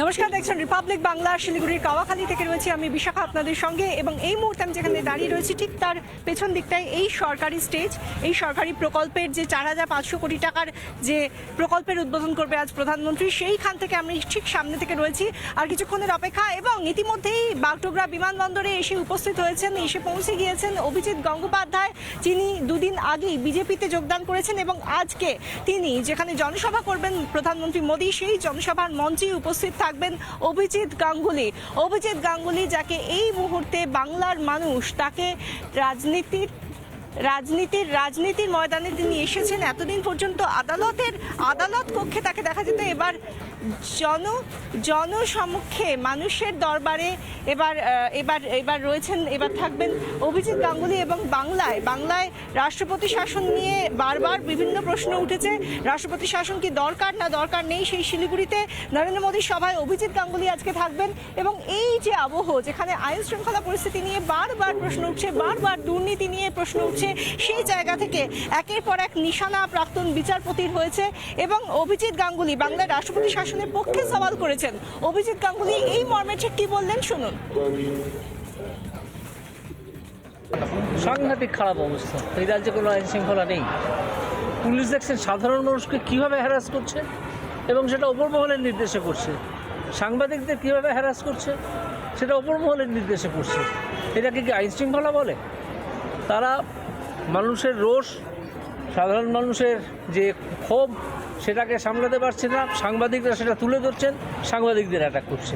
নমস্কার, দেখছেন রিপাবলিক বাংলা শিলিগুড়ির কাওয়াখালী থেকে রয়েছে আমি বিশাখা আপনাদের সঙ্গে এবং এই মুহূর্তে আমি যেখানে দাঁড়িয়ে রয়েছি ঠিক তার পেছন দিকটায় এই সরকারি স্টেজ এই সরকারি প্রকল্পের যে চার হাজার পাঁচশো কোটি টাকার যে প্রকল্পের উদ্বোধন করবে আজ প্রধানমন্ত্রী, সেইখান থেকে আমি ঠিক সামনে থেকে রয়েছি। আর কিছুক্ষণের অপেক্ষা এবং ইতিমধ্যেই বাগডোগরা বিমানবন্দরে এসে উপস্থিত হয়েছেন, এসে পৌঁছে গিয়েছেন অভিজিৎ গঙ্গোপাধ্যায়। যিনি দুদিন আগেই বিজেপিতে যোগদান করেছেন এবং আজকে তিনি যেখানে জনসভা করবেন প্রধানমন্ত্রী মোদী, সেই জনসভার মঞ্চেই উপস্থিত থাকবেন অভিজিৎ গাঙ্গুলি। অভিজিৎ গাঙ্গুলি যাকে এই মুহূর্তে বাংলার মানুষ তাকে রাজনীতির রাজনীতির রাজনীতির ময়দানে তিনি এসেছেন। এতদিন পর্যন্ত আদালতের, আদালত কক্ষে তাকে দেখা যেত। এবার জন, জনসমক্ষে মানুষের দরবারে এবার এবার এবার রয়েছেন, এবার থাকবেন অভিজিৎ গাঙ্গুলি এবং বাংলায়। বাংলায় রাষ্ট্রপতি শাসন নিয়ে বারবার বিভিন্ন প্রশ্ন উঠেছে। রাষ্ট্রপতি শাসন কি দরকার না দরকার নেই সেই শিলিগুড়িতে? নরেন্দ্র মোদীর সভায় অভিজিৎ গাঙ্গুলি আজকে থাকবেন। এবং এই যে আবহ, যেখানে আইন শৃঙ্খলা পরিস্থিতি নিয়ে বারবার প্রশ্ন উঠছে, বারবার দুর্নীতি নিয়ে প্রশ্ন উঠছে সেই জায়গা থেকে একের পর এক নিশানা প্রাক্তন বিচারপতির হয়েছে এবং অভিজিৎ গাঙ্গুলি বাংলার রাষ্ট্রপতি শাসনের পক্ষে সওয়াল করেছেন। অভিজিৎ গাঙ্গুলি, এই মর্মে ঠিক কি বললেন? শুনুন। সাংঘাতিক খারাপ অবস্থা। এই রাজ্যে কোনো আইন শৃঙ্খলা নেই। পুলিশ দেখছেন সাধারণ মানুষকে কীভাবে হ্যারাস করছে এবং সেটা ওপর মহলের নির্দেশে করছে। সাংবাদিকদের কীভাবে হ্যারাস করছে সেটা ওপর মহলের নির্দেশে করছে। এটাকে কি আইন শৃঙ্খলা বলে? তারা মানুষের রোষ, সাধারণ মানুষের যে ক্ষোভ, সেটাকে সামলাতে পারছে না, সাংবাদিকরা সেটা তুলে ধরছেন, সাংবাদিকদের অ্যাটাক করছে।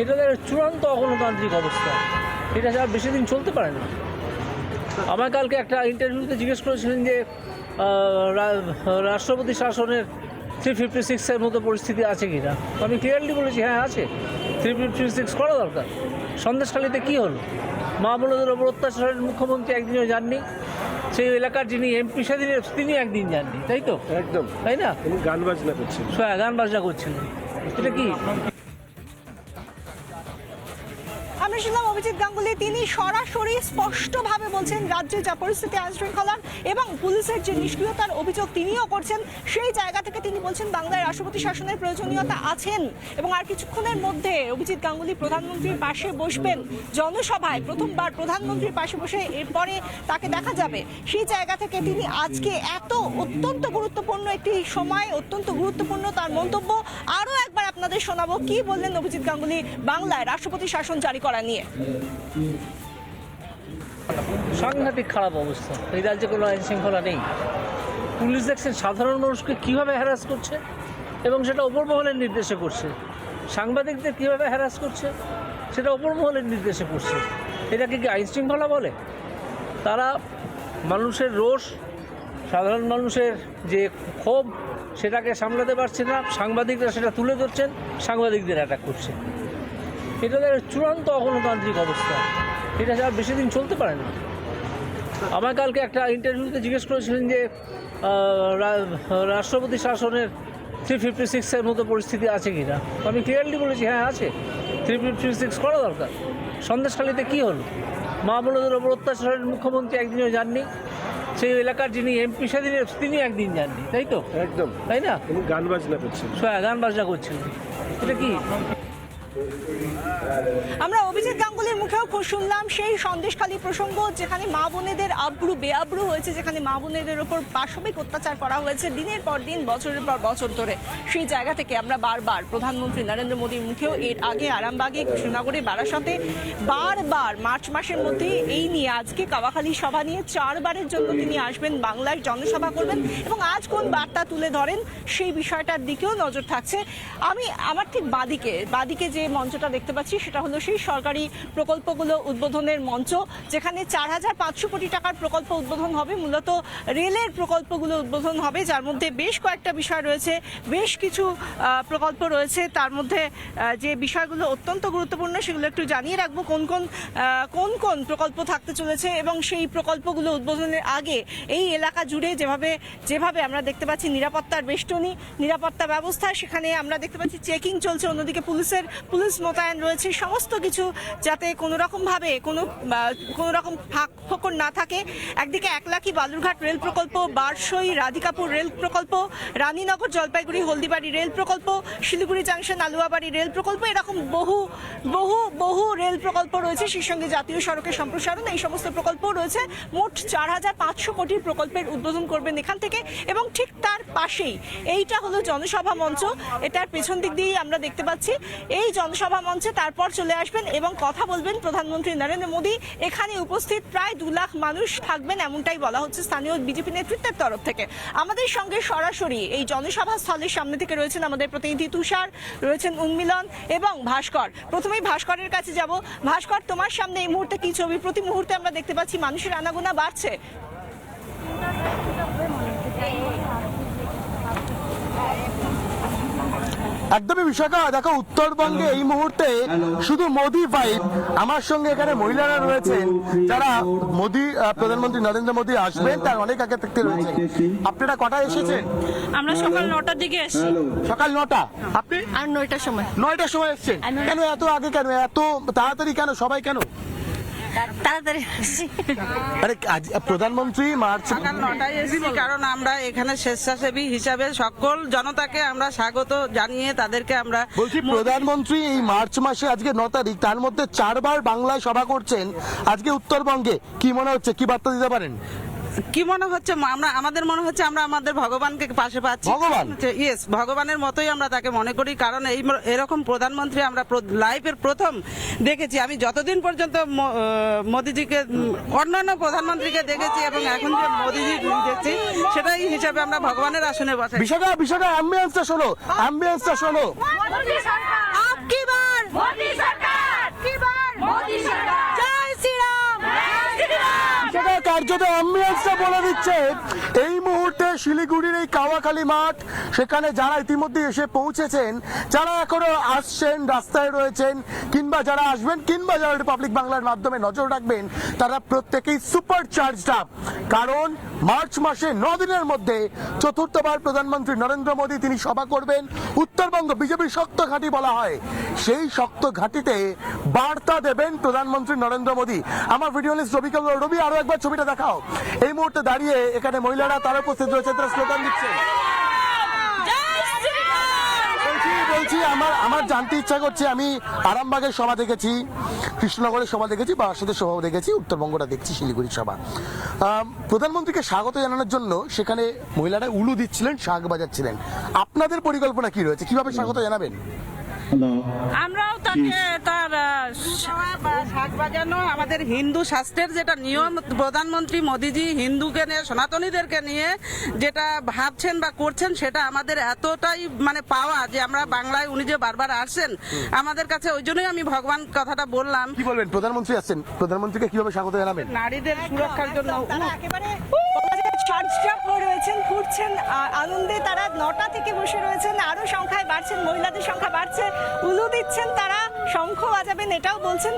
এটা চূড়ান্ত অগণতান্ত্রিক অবস্থা, এটা আর বেশি দিন চলতে পারে না। আমার কালকে একটা ইন্টারভিউতে জিজ্ঞেস করেছিলেন যে রাষ্ট্রপতি শাসনের থ্রি ফিফটি সিক্সের মতো পরিস্থিতি আছে কি না আমি ক্লিয়ারলি বলেছি হ্যাঁ আছে। থ্রি ফিফটি সিক্স করা দরকার। সন্দেশখালিতে কী হলো? মা বোনদের ওপর অত্যাচারের মুখ্যমন্ত্রী একদিনও যাননি। সেই এলাকার যিনি এমপি সেদিন তিনি একদিন যাননি তাই তো? একদম। তাই না? গান বাজনা করছেন গান বাজনা করছিলেন। এটা কি? গাঙ্গুলি তিনি সরাসরি স্পষ্টভাবে বলছেন, রাজ্যে যা পরিস্থিতি আইন শৃঙ্খলার এবং পুলিশের যে নিষ্ক্রিয়তার অভিযোগ তিনিও করছেন, সেই জায়গা থেকে তিনি বলছেন বাংলায় রাষ্ট্রপতি শাসনের প্রয়োজনীয়তা আছেন এবং আর কিছুক্ষণের মধ্যে অভিজিৎ গাঙ্গুলি প্রধানমন্ত্রীর পাশে বসবেন জনসভায়, প্রথমবার প্রধানমন্ত্রীর পাশে বসে এরপরে তাকে দেখা যাবে। সেই জায়গা থেকে তিনি আজকে এত অত্যন্ত গুরুত্বপূর্ণ একটি সময়, অত্যন্ত গুরুত্বপূর্ণ তার মন্তব্য আরও একবার আপনাদের শোনাবো। কি বললেন অভিজিৎ গাঙ্গুলি বাংলায় রাষ্ট্রপতি শাসন জারি করা নিয়ে? সাংঘাতিক খারাপ অবস্থা। এই রাজ্যে কোনো আইন শৃঙ্খলা নেই। পুলিশ দেখছেন সাধারণ মানুষকে কীভাবে হ্যারাস করছে এবং সেটা ওপর মহলের নির্দেশে করছে। সাংবাদিকদের কীভাবে হ্যারাস করছে, সেটা ওপর মহলের নির্দেশে করছে। এটাকে কি আইন শৃঙ্খলা বলে? তারা মানুষের রোষ, সাধারণ মানুষের যে ক্ষোভ, সেটাকে সামলাতে পারছে না। সাংবাদিকরা সেটা তুলে ধরছেন, সাংবাদিকদের অ্যাটাক করছে। এটা তাদের চূড়ান্ত অগণতান্ত্রিক অবস্থা। এটা আর বেশি দিন চলতে পারে না। আমার কালকে একটা ইন্টারভিউতে জিজ্ঞেস করেছিলেন যে রাষ্ট্রপতি শাসনের থ্রি ফিফটি সিক্সের মতো পরিস্থিতি আছে কি না আমি ক্লিয়ারলি বলেছি হ্যাঁ আছে। থ্রি ফিফটি সিক্স করা দরকার। সন্দেশখালিতে কী হলো? মা বোনদের ওপর অত্যাচারের মুখ্যমন্ত্রী একদিনও যাননি। সেই এলাকার যিনি এমপি সেদিন তিনি একদিন যাননি। তাই তো? একদম। তাই না? গান বাজনা করছেন। হ্যাঁ গান বাজনা করছিলেন এটা কি? আমরা অভিজিৎ গাঙ্গুলির মুখেও শুনলাম সেই সন্দেশখালী প্রসঙ্গ যেখানে মা বোনেদের আব্রু, বেআব্রু হয়েছে, যেখানে মা বোনেদের ওপর পাশবিক অত্যাচার করা হয়েছে দিনের পর দিন, বছরের পর বছর ধরে। সেই জায়গা থেকে আমরা বারবার প্রধানমন্ত্রী নরেন্দ্র মোদীর মুখেও এর আগে আরামবাগে কৃষ্ণনগরে, বারাসতে বারবার মার্চ মাসের মধ্যে এই নিয়ে আজকে কাওয়াখালী সভা নিয়ে চারবারের জন্য তিনি আসবেন, বাংলায় জনসভা করবেন এবং আজ কোন বার্তা তুলে ধরেন সেই বিষয়টার দিকেও নজর থাকছে। আমি আমার ঠিক বাদিকে বাদিকে যে মঞ্চটা দেখতে পাচ্ছি সেটা হলো সেই সরকারি প্রকল্পগুলো উদ্বোধনের মঞ্চ, যেখানে চার হাজার পাঁচশো কোটি টাকার প্রকল্প উদ্বোধন হবে। মূলত রেলের প্রকল্পগুলো উদ্বোধন হবে, যার মধ্যে বেশ কয়েকটা বিষয় রয়েছে। বেশ কিছু প্রকল্প রয়েছে। তার মধ্যে যে বিষয়গুলো অত্যন্ত গুরুত্বপূর্ণ সেগুলো একটু জানিয়ে রাখব। কোন কোন কোন কোন প্রকল্প থাকতে চলেছে এবং সেই প্রকল্পগুলো উদ্বোধনের আগে এই এলাকা জুড়ে যেভাবে যেভাবে আমরা দেখতে পাচ্ছি নিরাপত্তার বেষ্টনী, নিরাপত্তা ব্যবস্থা, সেখানে আমরা দেখতে পাচ্ছি চেকিং চলছে। অন্যদিকে পুলিশের, পুলিশ মোতায়েন রয়েছে। সমস্ত কিছু যাতে যাতে কোনো রকমভাবে কোনো কোনো রকম ফাঁক ফোকর না থাকে। একদিকে একলাখি বালুরঘাট রেল প্রকল্প, বারসই রাধিকাপুর রেল প্রকল্প, রানীনগর জলপাইগুড়ি হলদিবাড়ি রেল প্রকল্প, শিলিগুড়ি জাংশন আলুয়াবাড়ি রেল প্রকল্প, এরকম বহু বহু বহু রেল প্রকল্প রয়েছে। সেই সঙ্গে জাতীয় সড়কের সম্প্রসারণ, এই সমস্ত প্রকল্প রয়েছে। মোট চার হাজার পাঁচশো কোটির প্রকল্পের উদ্বোধন করবেন এখান থেকে এবং ঠিক তার পাশেই এইটা হলো জনসভা মঞ্চ। এটার পেছন দিক দিয়েই আমরা দেখতে পাচ্ছি। এই জনসভা মঞ্চে তারপর চলে আসবেন এবং কথা বলবেন প্রধানমন্ত্রী নরেন্দ্র মোদী, এখানে উপস্থিত প্রায় দু লাখ মানুষ থাকবেন এমনটাই বলা হচ্ছে স্থানীয় বিজেপি নেতৃত্বের তরফ থেকে। আমাদের সঙ্গে সরাসরি এই জনসভা স্থলের সামনে থেকে রয়েছেন আমাদের প্রতিনিধি তুষার, রয়েছেন উন্মিলন এবং ভাস্কর। প্রথমেই ভাস্করের কাছে যাব। ভাস্কর, তোমার সামনে এই মুহূর্তে কি ছবি? প্রতি মুহূর্তে আমরা দেখতে পাচ্ছি মানুষের আনাগোনা বাড়ছে। একদমই বিশাখা দেখো উত্তরবঙ্গে এই মুহূর্তে শুধু মোদি ভাইব আমার সঙ্গে এখানে মহিলারা রয়েছেন যারা মোদি প্রধানমন্ত্রী নরেন্দ্র মোদী আসবেন তার অনেক আগে থেকে রয়েছে। আপনারা কটা এসেছেন? আমরা সকাল নটার দিকে এসছি সকাল নটা? আপনি? আর নয়টার সময়। নয়টার সময় এসেছেন। কেন এত আগে কেন? এত তাড়াতাড়ি কেন? সবাই কেন? তাড়াতাড়ি আরে প্রধানমন্ত্রী মার্চ নটায় এসেছি কারণ আমরা এখানে স্বেচ্ছাসেবী হিসাবে সকল জনতাকে আমরা স্বাগত জানিয়ে তাদেরকে আমরা বলছি প্রধানমন্ত্রী এই মার্চ মাসে আজকে ন তারিখ তার মধ্যে চারবার বাংলায় সভা করছেন। আজকে উত্তরবঙ্গে কি মনে হচ্ছে? কি বার্তা দিতে পারেন? কি মনে হচ্ছে আমরা আমাদের মনে হচ্ছে আমরা আমাদের ভগবানকে পাশে পাচ্ছি। ভগবান? ইয়েস ভগবানের মতোই আমরা তাকে মনে করি কারণ এই এরকম প্রধানমন্ত্রী আমরা লাইফের প্রথম দেখেছি। আমি যতদিন পর্যন্ত মো- মোদিজিকে অন্যান্য প্রধানমন্ত্রীকে দেখেছি এবং এখন যে মোদিজি দেখছি সেটাই হিসাবে আমরা ভগবানের আসনে বসে বিশাখা বিশাখা অ্যাম্বুলেন্সটা শোনো অ্যাম্বুলেন্সটা শোনো আপকি বার মোদি সরকার কি বার মোদি সরকার জয় শ্রীরাম বিশাখা কার্যত অ্যাম্বুলেন্সটা বলে দিচ্ছে, এই মুহূর্তে শিলিগুড়ির এই কাওয়াখালী মাঠ, সেখানে যারা ইতিমধ্যে এসে পৌঁছেছেন, যারা এখনও আসছেন, রাস্তায় রয়েছেন, কিংবা যারা আসবেন, কিংবা যারা রিপাবলিক বাংলার মাধ্যমে নজর রাখবেন, তারা প্রত্যেকেই সুপার চার্জড আপ কারণ মার্চ মাসে দিনের মধ্যে চতুর্থবার প্রধানমন্ত্রী নরেন্দ্র মোদী তিনি সভা করবেন। উত্তরবঙ্গ বিজেপির শক্ত ঘাঁটি বলা হয়। সেই শক্ত ঘাঁটিতে বার্তা দেবেন প্রধানমন্ত্রী নরেন্দ্র মোদী। আমার ভিডিও লিস্ট রবি। রবি, আরও একবার ছবিটা দেখাও। এই মুহূর্তে দাঁড়িয়ে এখানে মহিলারা তারা উপস্থিত রয়েছে তারা স্লোগান দিচ্ছে। বলছি, আমার আমার জানতে ইচ্ছা করছে, আমি আরামবাগের সভা দেখেছি। কৃষ্ণনগরের সভা দেখেছি, বারাসাতের সভা দেখেছি, উত্তরবঙ্গটা দেখছি, শিলিগুড়ির সভা। প্রধানমন্ত্রীকে স্বাগত জানানোর জন্য সেখানে মহিলারা উলু দিচ্ছিলেন, শাক বাজাচ্ছিলেন। আপনাদের পরিকল্পনা কি রয়েছে? কীভাবে স্বাগত জানাবেন? আমরাও তাকে তার শাক বাজানো আমাদের হিন্দু শাস্ত্রের যেটা নিয়ম প্রধানমন্ত্রী মোদিজি হিন্দুকে নিয়ে সনাতনীদেরকে নিয়ে যেটা ভাবছেন বা করছেন সেটা আমাদের এতটাই মানে পাওয়া যে আমরা বাংলায় উনি যে বারবার আসছেন আমাদের কাছে ওই জন্যই আমি ভগবান কথাটা বললাম। কি বলবেন? প্রধানমন্ত্রী আসছেন। প্রধানমন্ত্রীকে কীভাবে স্বাগত জানাবেন? নারীদের সুরক্ষার জন্য তারা একেবারে চার্জড আপ হয়ে রয়েছেন ফুটছেন আনন্দে তারা নটা থেকে বসে রয়েছেন। আরও সংখ্যায় বাড়ছেন, মহিলাদের সংখ্যা বাড়ছে। উলু দিচ্ছেন তারা, শঙ্খ বাজাবেন, এটাও বলছেন।